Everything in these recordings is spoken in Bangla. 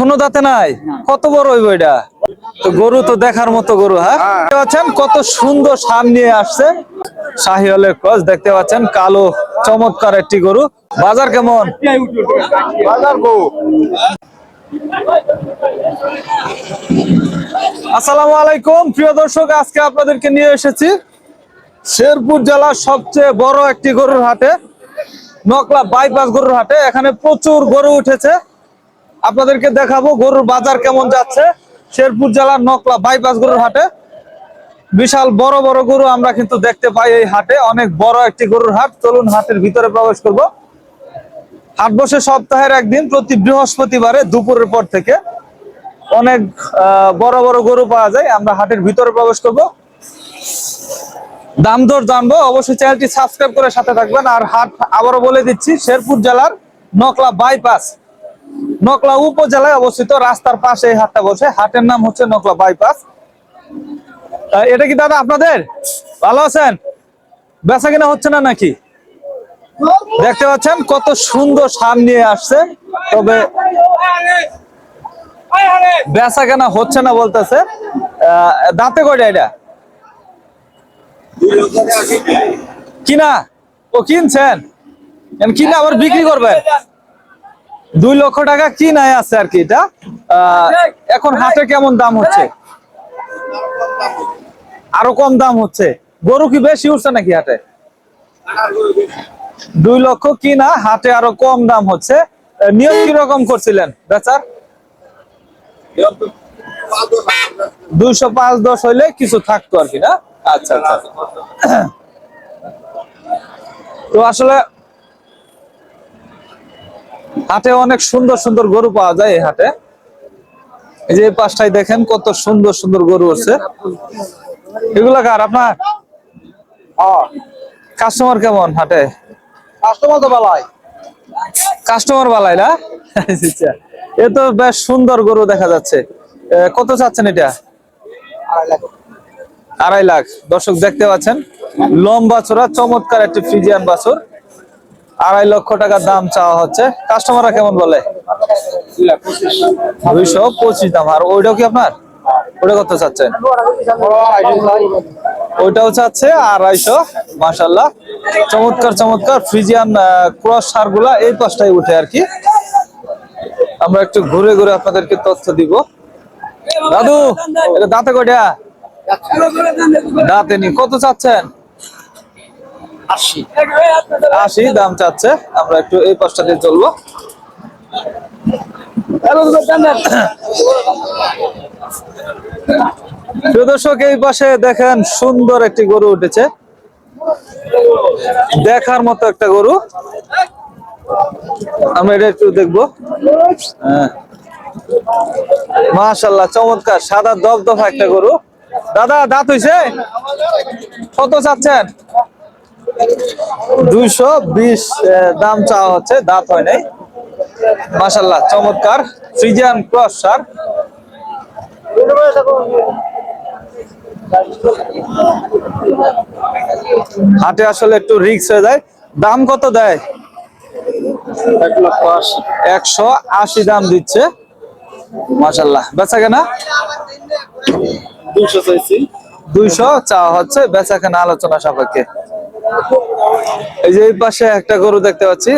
এখনও দাঁতে নাই? কত বড় হইব এটা? তো গরু তো দেখার মতো গরু হ্যাঁ? দেখতে পাচ্ছেন কত সুন্দর সার নিয়ে আসছে। শাহিওয়ালের ক্রস দেখতে পাচ্ছেন কালো চমৎকার একটি গরু। বাজার কেমন? বাজার গো। আসসালামু আলাইকুম। প্রিয় দর্শক আজকে আপনাদেরকে নিয়ে এসেছি শেরপুর জেলার সবচেয়ে বড় একটি গরুর হাটে নকলা বাইপাস গরুর হাটে। এখানে প্রচুর গরু উঠেছে। আপনাদেরকে দেখাবো গরুর বাজার কেমন যাচ্ছে। শেরপুর জেলার নকলা বাইপাস গরুর হাটে। বিশাল বড় বড় গরু আমরা কিন্তু দেখতে পাই এই হাটে। অনেক বড় একটি গরুর হাট। চলুন হাটের ভিতরে প্রবেশ করব। হাট বসে সপ্তাহের একদিন প্রতি বৃহস্পতিবারে দুপুরের পর থেকে অনেক বড় বড় গরু পাওয়া যায়। আমরা হাটের ভিতরে প্রবেশ করব। দাম দর জানব। অবশ্যই চ্যানেলটি সাবস্ক্রাইব করে সাথে থাকবেন। আর হাট আবারও বলে দিচ্ছি, শেরপুর জেলার নকলা বাইপাস নকলা উপজেলায় অবস্থিত, রাস্তার পাশে এই হাটটা বসে। হাটের নাম হচ্ছে নকলা বাইপাস। এটা কি দাদা আপনাদের? ভালো আছেন? বেচা কিনা হচ্ছে না নাকি? দেখতে পাচ্ছেন কত সুন্দর সার নিয়ে আসছে। তবে বেচা কেনা হচ্ছে না বলতেছে। দাঁতে কয়টা এটা? কিনা? ও কিনছেন? কিনা আবার বিক্রি করবেন? দুই লক্ষ টাকা কি নাই আছে আর কি এটা? এখন হাটে কেমন দাম হচ্ছে? আরও কম দাম হচ্ছে। গরু কি বেশি উঠছে নাকি হাটে? দুই লক্ষ কি না, হাটে আরও কম দাম হচ্ছে। নিয়োগ কীরকম করছিলেন, বেচার? দুইশো পাঁচ দশ হইলে কিছু থাকতো আর কি না? আচ্ছা আচ্ছা। তো আসলে হাটে অনেক সুন্দর সুন্দর গরু পাওয়া যায় এই হাটে। এই যে এই পাশটায় দেখেন কত সুন্দর সুন্দর গরু আছে। এগুলা কার আপনার? কাস্টমার কেমন হাটে? কাস্টমার তো বালাই কাস্টমার বালাই না? আচ্ছা। এ তো বেশ সুন্দর গরু দেখা যাচ্ছে। কত চাচ্ছেন এটা? আড়াই লাখ। দর্শক দেখতে পাচ্ছেন লম্বা চোরা চমৎকার একটি ফ্রিজিয়ান বাছুর। আড়াই লক্ষ টাকার দাম চাওয়া হচ্ছে। কাস্টমাররা কেমন বলে? দুইশো পঁচিশ দাম। আর ওইটাও কি আপনার? ওটা কত চাচ্ছেন? ওইটাও চাচ্ছে আড়াইশো মাসাল্লাহ চমৎকার চমৎকার। ফ্রিজিয়ান ক্রস সারগুলা এই পাশটাই উঠে আর কি। আমরা একটু ঘুরে ঘুরে আপনাদেরকে তথ্য দিব। দাদু, এটা দাঁতে কয়টা? দাঁতে নি কত চাচ্ছেন? আশি। আশি দাম চাচ্ছে। আমরা একটু এই পাশটা দিয়ে চলবো। দর্শক এই পাশে দেখেন সুন্দর একটি গরু উঠেছে। দেখার মতো একটা গরু। আমরা এটা একটু দেখব। হ্যাঁ। মাশাল্লাহ চমৎকার। সাদা দপদপা একটা গরু। দাদা দাঁত হইছে? কত চাচ্ছেন? দুইশো বিশ দাম চাওয়া হচ্ছে দাঁত হয় নাই। মাশাল্লাহ চমৎকার। ফ্রিজিয়ান ক্রস সার হাটে আসলে একটু রিক্স হয়ে যায়। দাম কত দেয়? একশো আশি। দাম দিচ্ছে। মাশাল্লাহ বেচা কেনা? দুইশো চাইছি। দুইশো চাওয়া হচ্ছে বেচা কেনা আলোচনা সাপেক্ষে। এই যে এই পাশে একটা গরু দেখতে পাচ্ছি।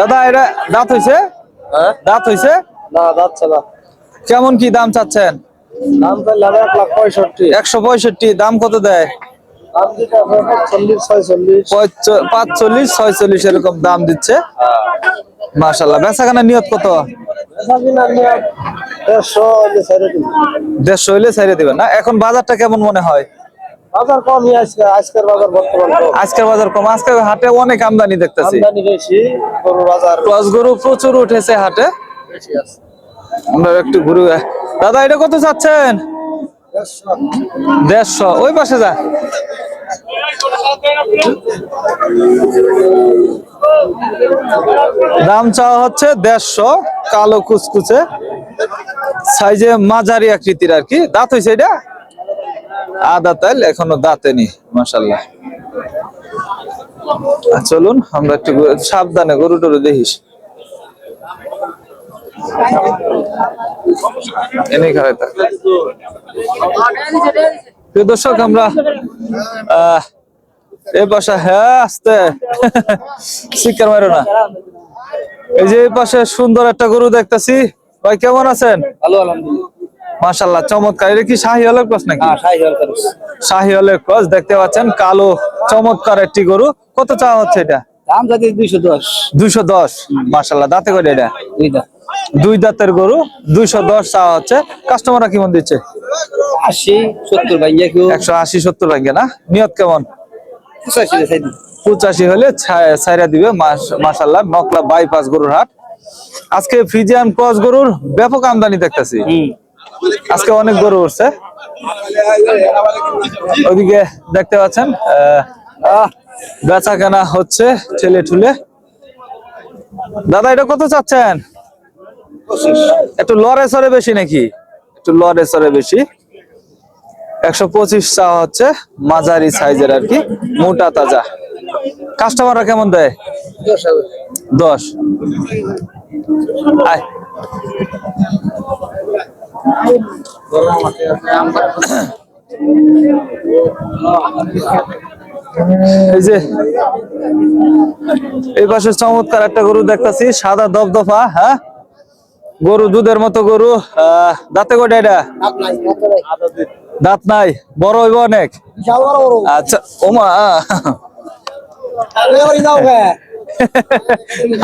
দাদা এটা দাঁত হইছে? হ্যাঁ? দাঁত হইছে? না যাচ্ছে না কেমন কি দাম চাচ্ছেন? দাম চাইলে এক লাখ পঁয়ষট্টি। একশো পঁয়ষট্টি দাম কত দেয়? ছয়চল্লিশ। পাঁচচল্লিশ ছয়চল্লিশ এরকম দাম দিচ্ছে। বেচাখানা নিয়ত কত? দেড়শো ছেড়ে হইলে ছেড়ে দিবেন না? এখন বাজারটা কেমন মনে হয়? বাজার কমই আজকে আজকের বাজার বর্তমান কম। আজকের বাজার কম আজকে হাটে অনেক আমদানি দেখতেছি। আমদানি বেশি গরু বাজার ক্রস গরু প্রচুর উঠেছে হাটে। বেশি আছে। আমরা একটু ঘুরে দাদা এটা কত চাচ্ছেন? দেড়শো। ওই পাশে যা। দাম চাওয়া হচ্ছে দেড়শো কালো কুচকুচে। সাইজে মাঝারি আকৃতির আর কি। দাঁত হয়েছে এটা? আদা তাইল এখনও দাঁতেনি মাসাল্লাহ চলুন, আমরা একটু সাবধানে গরু টরু দেখিস দর্শক, আমরা এই পাশে হ্যাঁ আসতে। শিকার মারো না। এই যে এই পাশে সুন্দর একটা গরু দেখতেছি। ভাই, কেমন আছেন? ভালো, আলহামদুলিল্লাহ। মাশাল্লাহ চমৎকার। এটা কি শাহি হলের ক্রস নাকি? হ্যাঁ করুস। হলের ক্রস দেখতে পাচ্ছেন কালো চমৎকার একটি গরু। কত চাওয়া হচ্ছে এটা? দাম যদি দুইশো দশ। দুইশো দশ মাশাল্লাহ দাঁতে করে এটা? দুই দাঁতের গরু দুইশো দশ চাওয়া হচ্ছে। কাস্টমাররা কেমন দিচ্ছে? আশি সত্তর একশো আশি সত্তর না? নিয়ত কেমন? পঁচাশি হলে ছাইরা দিবে মাশাল্লাহ নকলা বাইপাস গরুর হাট। আজকে ফ্রিজিয়ান ক্রস গরুর ব্যাপক আমদানি দেখতেছি। আজকে অনেক গরু উঠছে। ওদিকে দেখতে পাচ্ছেন বেচা কেনা হচ্ছে ঠেলে ঠুলে। দাদা, এটা কত চাচ্ছেন? একটু লড়ে সরে বেশি নাকি? একটু লড়ে সরে বেশি। একশো পঁচিশ চা হচ্ছে, মাঝারি সাইজের আর কি, মোটা তাজা। কাস্টমাররা কেমন দেয়? দশ। আয়। এই যে, এই পাশে চমৎকার একটা গরু দেখতাছি, সাদা দপদপা হ্যাঁ? গরু, দুধের মতো গরু দাঁতে কয়টা এটা? দাঁত নাই, বড় হইব অনেক? আচ্ছা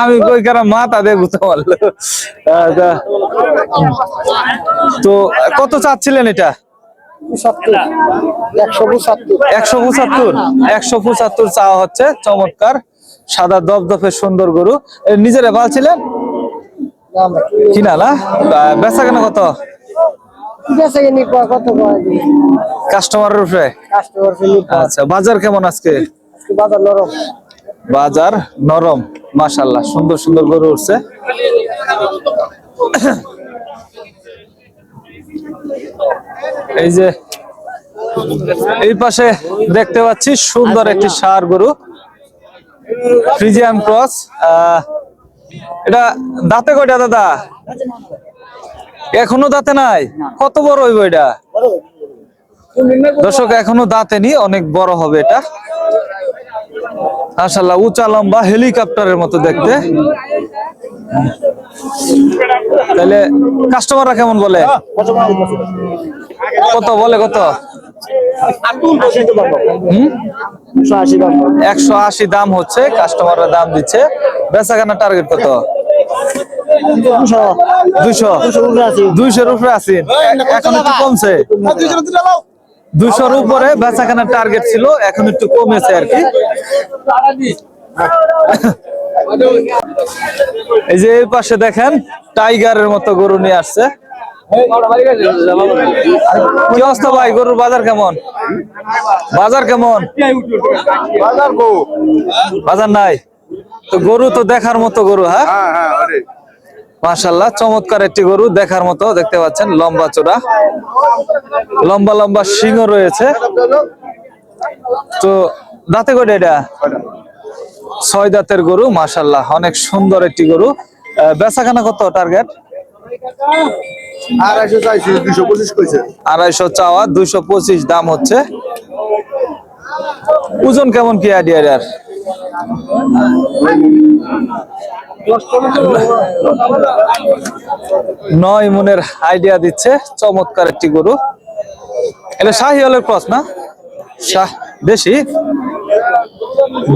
আমি কই কারা মাথা দিয়ে গুতো মারলো আচ্ছা। তো কত চাচ্ছিলেন এটা? একশো পঁচাত্তর। একশো পঁচাত্তর? চাওয়া হচ্ছে চমৎকার। সাদা সুন্দর গরু। নিজেরা পালছিলেন? কিনা না বেচা কেন কত? আচ্ছা বাজার কেমন আজকে? বাজার নরম। বাজার নরম মাশাল্লাহ সুন্দর সুন্দর গরু উঠছে। এই যে এই পাশে দেখতে পাচ্ছি সুন্দর একটি সার গরু ফ্রিজিয়াম ক্রস এটা দাঁতে কয়টা দাদা? এখনও দাঁতে নাই? কত বড় হইব এটা? দর্শক, এখনও দাঁতে নি অনেক বড় হবে এটা। মাশাল্লাহ উঁচা লম্বা হেলিকপ্টারের মতো দেখতে। তাহলে কাস্টমাররা কেমন বলে? কত বলে কত? একশো আশি দাম। হচ্ছে কাস্টমাররা দাম দিচ্ছে। বেচা কেনা টার্গেট কত দুইশো দুইশোর উপরে আছি। এখন একটু কমছে। দুইশোর উপরে বেচা কেনার টার্গেট ছিল এখন একটু কমেছে আর কি। এই যে এই পাশে দেখেন টাইগারের মতো গরু নিয়ে আসছে। কি অবস্থা ভাই? গরুর বাজার কেমন? বাজার কেমন? বাজার নাই? তো গরু তো দেখার মতো গরু হ্যাঁ? হ্যাঁ হ্যাঁ চমৎকার একটি গরু দেখার মতো দেখতে পাচ্ছেন লম্বা চূড়া লম্বা লম্বা সিংহ রয়েছে। তো দাঁতে কয়টা এটা? ছয় দাঁতের গরু মাশাল্লাহ অনেক সুন্দর একটি গরু। আহ, বেচাকেনা কত টার্গেট আড়াইশো চাওয়া দুইশো পঁচিশ দাম হচ্ছে। ওজন কেমন কি আইডিয়ার আর নয় মনের আইডিয়া দিচ্ছে চমৎকার একটি গরু। এটা শাহি হলের ক্রস না? দেশি?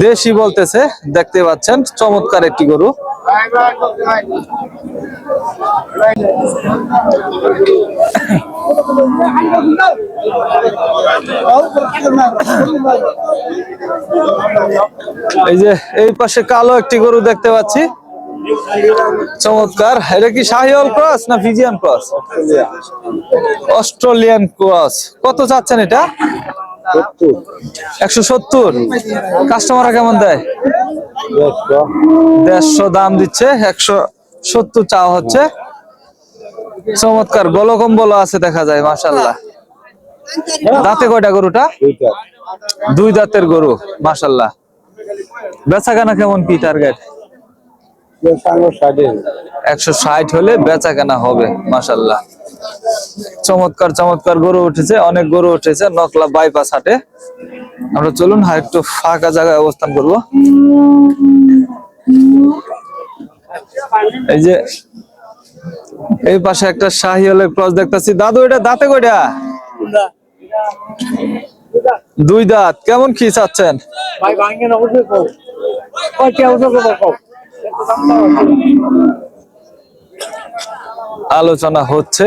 দেশি বলতেছে, দেখতে পাচ্ছেন, চমৎকার একটি গরু। এই যে, এই পাশে কালো একটি গরু দেখতে পাচ্ছি। চমৎকার। এটা কি শাহিওয়াল ক্রস না ফিজিয়ান ক্রস? Australian cross. কত চাচ্ছেন এটা? একশো সত্তর? কাস্টমাররা কেমন দেয়? দেড়শো। দাম দিচ্ছে একশো সত্তর চাওয়া হচ্ছে। চমৎকার গলকম্বল আছে দেখা যায় মাসাল্লাহ দাঁতে কয়টা গরুটা? দুই দাঁতের গরু মাসাল্লাহ বেচা কেনা কেমন কি টার্গেট একশো ষাট হলে। বেচা কেনা হবে মাসাল্লাহ চমৎকার চমৎকার গরু উঠেছে, অনেক গরু উঠেছে, নকলা বাইপাস হাটে। আমরা চলুন আর একটু ফাঁকা জায়গায় অবস্থান করব। এই যে, এই পাশে একটা শাহি হলের ক্রস দেখতেছি। দাদু, এটা দাঁতে কয়টা? দুই দাঁত। কেমন কি চাচ্ছেন? ভাই, ভাঙে না আলোচনা হচ্ছে।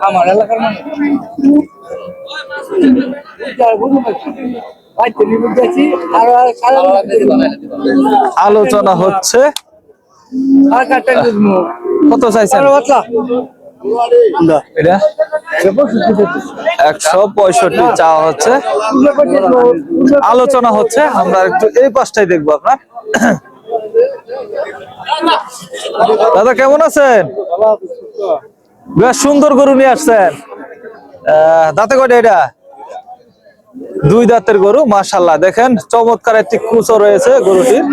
আমার এলাকার আলোচনা হচ্ছে। কত চাইছেন? এটা? একশো পঁয়ষট্টি চাওয়া হচ্ছে। আলোচনা হচ্ছে আমরা একটু এই পাশটাই দেখব আপনার। দাদা কেমন আছেন? বেশ সুন্দর গরু নিয়ে আসছেন। দাঁতে কয়টা এটা? দুই দাঁতের গরু মাশাল্লাহ দেখেন চমৎকার একটি কুচো রয়েছে গরুটির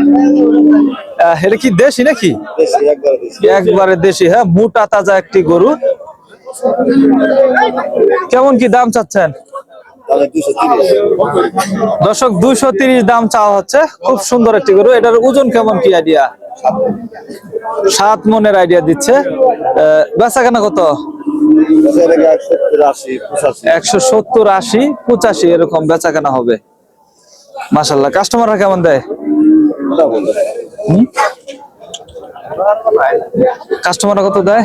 এটা কি দেশি নাকি? একবারে দেশি হ্যাঁ মোটা তাজা একটি গরু। কেমন কি দাম চাচ্ছেন? দর্শক দুইশো তিরিশ দাম চাওয়া হচ্ছে। খুব সুন্দর একটি গরু। এটার ওজন কেমন কি আইডিয়া সাত মনের আইডিয়া দিচ্ছে। বেচা কেনা কত? একশো সত্তর আশি পঁচাশি এরকম বেচা কেনা হবে। মাসাল্লাহ কাস্টমাররা কেমন দেয়? কাস্টমাররা কত দেয়?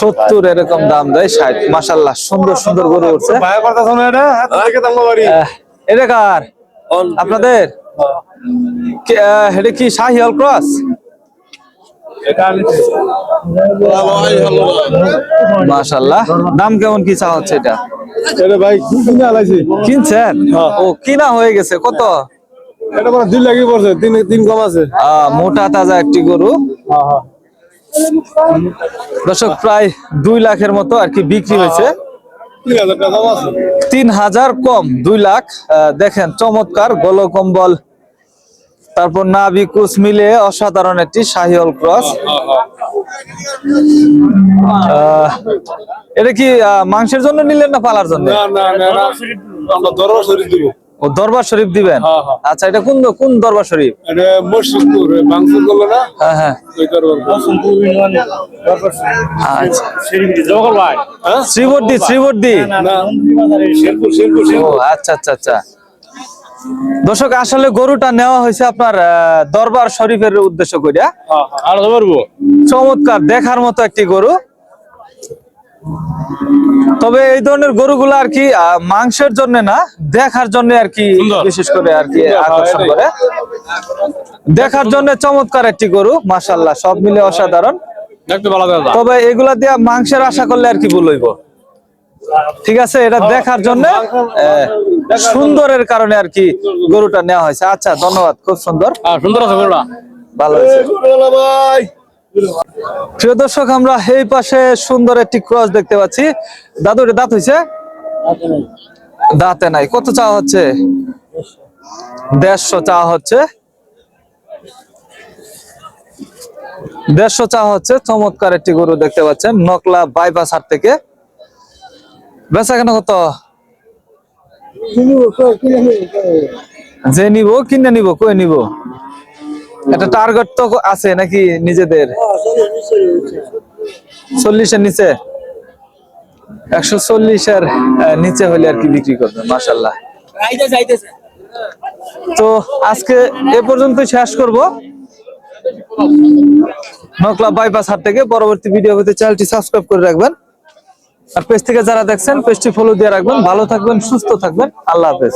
সত্তর। এরকম দাম দেয় ষাট। মাসাল্লাহ সুন্দর সুন্দর গরু উঠছে। এটা? কার? আপনাদের? কে- এটা কি শাহিয়াল ক্রস? মাশাল্লাহ দাম কেমন কি চা হচ্ছে এটা? কিনছেন? ও কিনা হয়ে গেছে কত? এটা মানে দুই লাগি পড়ছে তিন তিন কম আছে। মোটা তাজা একটি গরু। দর্শক প্রায় দুই লাখের মতো আর কি বিক্রি হয়েছে। তিন হাজার কম দুই লাখ। দেখেন চমৎকার গল কম্বল। তারপর নাভি কুচ মিলে অসাধারণ একটি শাহিওল ক্রস। আহ, এটা কি মাংসের জন্য নিলেন না পালার জন্য? ও দরবার শরীফ দিবেন? হ্যাঁ, হ্যাঁ। আচ্ছা এটা কোন কোন দরবার শরীফ? এটা মসজিদপুর মাংস করল না? হ্যাঁ হ্যাঁ। ওই দরবার আচ্ছা। জগল ভাই। হ্যাঁ? শ্রীবর্দি শ্রীবর্দি? না শেরপুর শেরপুর ও আচ্ছা আচ্ছা আচ্ছা। দর্শক আসলে গরুটা নেওয়া হয়েছে আপনার আহ, দরবার শরীফের উদ্দেশ্য করিয়া চমৎকার দেখার মতো একটি গরু। তবে এই ধরনের গরুগুলো আর কি মাংসের জন্য না দেখার জন্য আর কি বিশেষ করে আর কি আকর্ষণ করে। দেখার জন্য চমৎকার একটি গরু মাসাল্লাহ সব মিলে অসাধারণ। দেখতে ভালো দাদা। তবে এগুলা দিয়ে মাংসের আশা করলে আর কি ভুল হইব। ঠিক আছে এটা দেখার জন্য সুন্দরের কারণে আর কি গরুটা নেওয়া হয়েছে। আচ্ছা ধন্যবাদ খুব সুন্দর। হ্যাঁ সুন্দর আছে গরুটা। ভালো হয়েছে। প্রিয় দর্শক আমরা এই পাশে সুন্দর একটি ক্রস দেখতে পাচ্ছি। দাদু এটা দাঁত হয়েছে? দাঁতে নাই। কত চাওয়া হচ্ছে? দেড়শো চাওয়া হচ্ছে। দেড়শো চাওয়া হচ্ছে। চমৎকার একটি গরু দেখতে পাচ্ছেন নকলা বাইপাস হাট থেকে। বেচা কেন কত? যে নিব কিনে নিব কই নিব? একটা টার্গেট তো আছে নাকি নিজেদের? চল্লিশের নিচে? একশো চল্লিশের নিচে হলে আর কি বিক্রি করবে মাসাল্লাহ তো আজকে এ পর্যন্ত শেষ করব। নকলা বাইপাস হাট থেকে পরবর্তী ভিডিও পেতে চ্যানেলটি সাবস্ক্রাইব করে রাখবেন। আর পেজ থেকে যারা দেখছেন পেজটি ফলো দিয়ে রাখবেন। ভালো থাকবেন, সুস্থ থাকবেন। আল্লাহ হাফেজ।